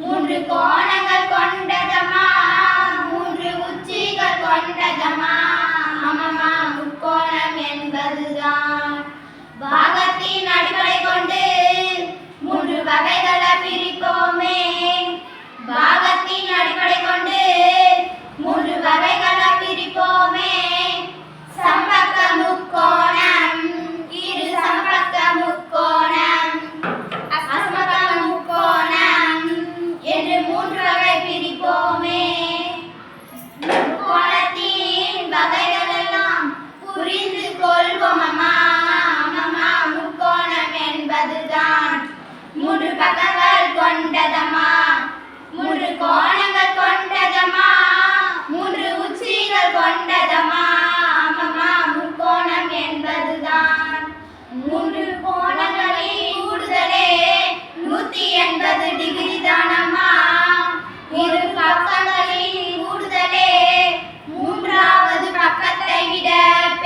Unicórnio.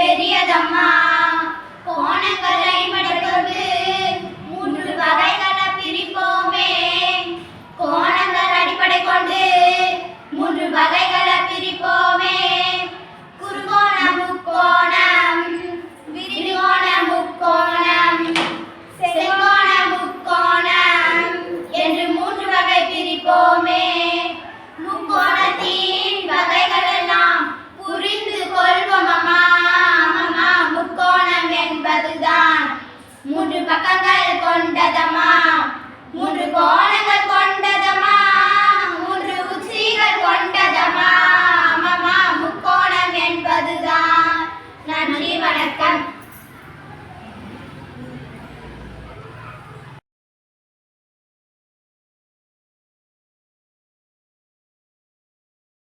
பெரியதம்மா கோணங்களை மடக்கொண்டு மூன்று வகைகளை பிரிப்போமே. கோணங்கள் அடிப்படை கொண்டு மூன்று வகைகளை பிரிப்போமே. குறுகோண முக்கோணம் விரிகோண முக்கோணம் செங்கோண முக்கோணம் என்று மூன்று வகை பிரிப்போமே. முக்கோணத்தின் வகைகளை పక్కంగా కొండదమ్మ